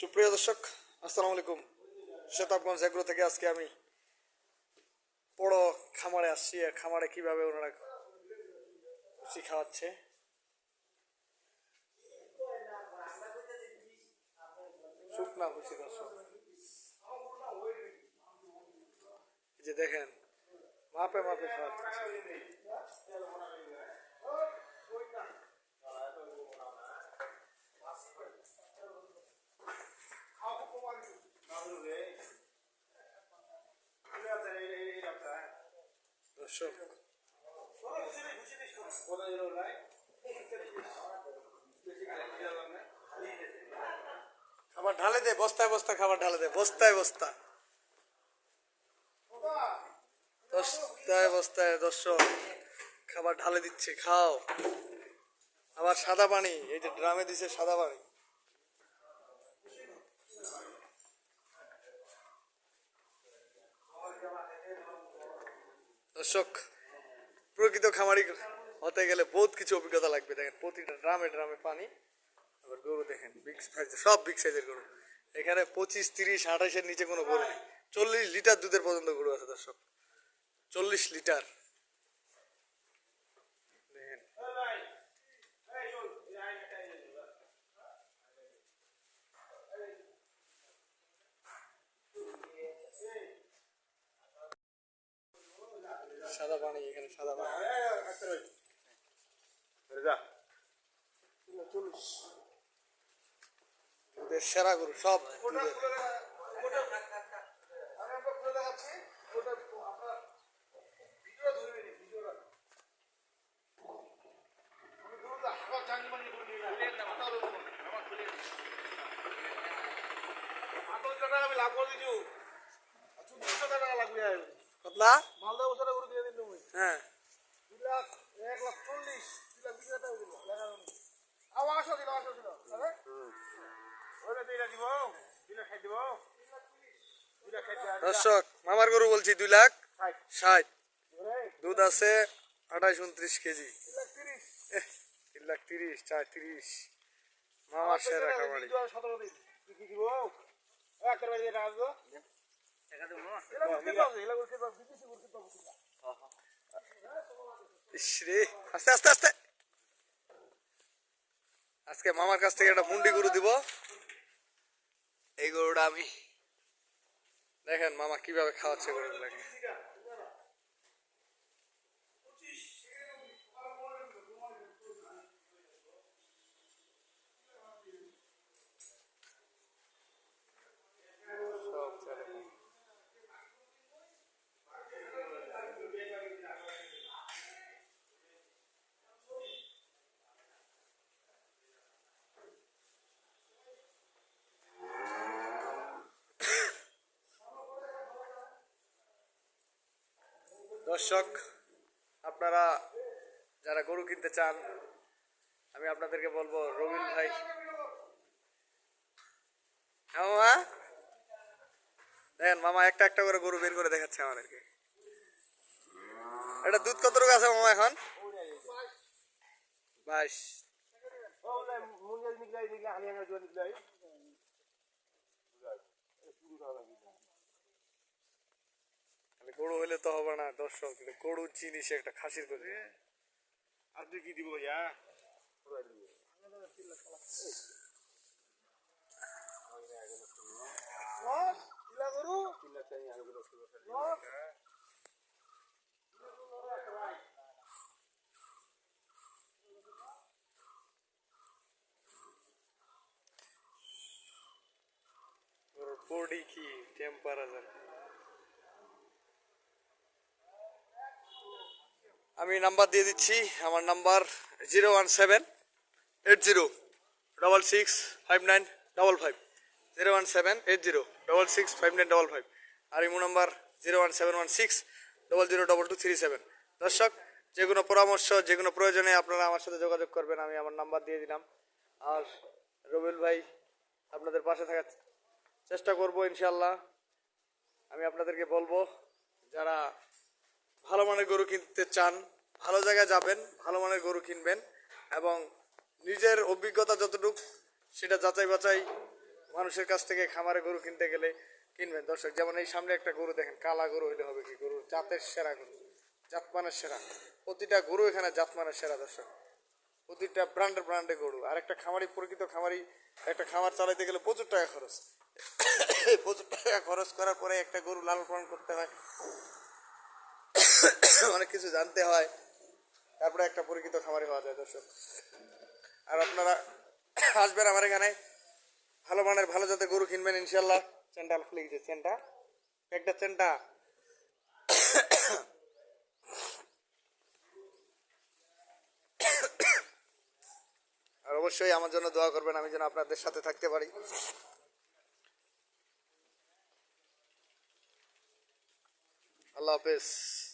সুপ্রিয় দর্শক, আসসালামু আলাইকুম। শতাবগঞ্জ এগ্রো থেকে আজকে আমি বড় খামারে আসছি। খামারে কীভাবে ওনারা ভুসি খাওয়াচ্ছে? দর্শক। যে দেখেন, মাপে মাপে খাওয়াচ্ছে। দর্শক খাবার ঢালে দে, বস্তায় বস্তা খাবার ঢালে দে, বস্তায় বস্তা। বস্তায় বস্তায় দর্শক, খাবার ঢালে দিচ্ছে, খাও। আবার সাদা পানি, এই যে ড্রামে দিছে সাদা পানি। দর্শক, প্রকৃত খামারি হতে গেলে বহুত কিছু অভিজ্ঞতা লাগবে। দেখেন, প্রতিটা ড্রামে ড্রামে পানি। আবার গরু দেখেন বিগ সাইজ সব বিগ সাইজের গরু। এখানে পঁচিশ, তিরিশ, আঠাশের নিচে কোনো গরু নেই। চল্লিশ লিটার দুধের পর্যন্ত গরু আছে দর্শক। চল্লিশ লিটার দেখেন সাদা দুধের সেরা গরু সব কতলা? মালদা বছরে গরু কিনে দিন তুমি হ্যাঁ। এক লাখ চল্লিশ দুই লাখ বিশ হাজার টাকা দিল এগারো আসো দিল আসো দিল ওইটা দুইটা দিব খাই দিব খাই দিব দর্শক মামার গরু বলছি দুই লাখ ষাট। দুধ আছে আঠাশ উনত্রিশ কেজি। লাখ তিন লাখ তিরিশ চার তিরিশ মামার সেরা কি কি দিব একটা বাড়ি দিয়ে আসব এলা গুড় খেতে হবে এলা গুড় খেতে হবে বিদেশি গুড় খেতে হবে ইস রে আস্তে আস্তে আস্তে। আজকে মামার কাছ থেকে একটা মুন্ডি গরু দিব। এই গরুটা আমি দেখেন মামা কীভাবে খাওয়াচ্ছে গরুগুলাকে। দর্শক, আপনারা যারা গরু কিনতে চান, আমি আপনাদেরকে বলব, রবিন ভাই। হ্যাঁ মামা? দেখেন, মামা একটা একটা করে গরু বের করে দেখাচ্ছে আমাদেরকে। এটা দুধ কতটুকু আছে, মামা, এখন? বাইশ। মুন্ডিয়া নিকলাই নিকলাই হালিয়াঙ্গা জোয়া নিকলাই গরু হইলে তো হবে না দর্শক গরু জিনিস একটা খাসির করে আপনি কি দিব ইয়া বডি কি টেম্পারেচার আমি নাম্বার দিয়ে দিচ্ছি, আমার number zero one seven eight zero double six five nine double five. Zero one seven eight zero double six five nine double five. আর imo number zero one seven one six double zero double two three seven. দর্শক, যে কোনো পরামর্শ, যে কোনো প্রয়োজনে আপনারা আমার সাথে যোগাযোগ করবেন, আমি আমার নাম্বার দিয়ে দিলাম। আর রবিল ভাই আপনাদের পাশে থাকার চেষ্টা করব ইনশাল্লাহ আমি আপনাদেরকে বলব, যারা ভালো মানের গরু কিনতে চান, ভালো জায়গায় যাবেন, ভালো মানের গরু কিনবেন এবং নিজের অভিজ্ঞতা যতটুকু সেটা যাচাই বাছাই মানুষের কাছ থেকে খামারে গরু কিনতে গেলে কিনবেন। দর্শক, যেমন এই সামনে একটা গরু দেখেন, কালা গরু হইলে হবে কি গরু জাতের সেরা গরু, জাতমানের সেরা। প্রতিটা গরু এখানে জাতমানের সেরা, দর্শক। প্রতিটা ব্র্যান্ডের ব্র্যান্ডে গরু। আর একটা খামারি, প্রকৃত খামারি, একটা খামার চালাইতে গেলে প্রচুর টাকা খরচ। প্রচুর টাকা খরচ করার পরে একটা গরু লালন পালন করতে হয়। অনেক কিছু জানতে হয়। তারপরে একটা পরিচিত খামারি হওয়া যায়, দর্শক। আর আপনারা আসবেন আমার এখানে। ভালো মানের, ভালো জাতের গরু কিনবেন ইনশাল্লাহ চেনটা খুলে গেছে, চেনটা। একটা চেনটা। আর অবশ্যই আমার জন্য দোয়া করবেন, আমি যেন আপনাদের সাথে থাকতে পারি। আল্লাহ হাফেজ।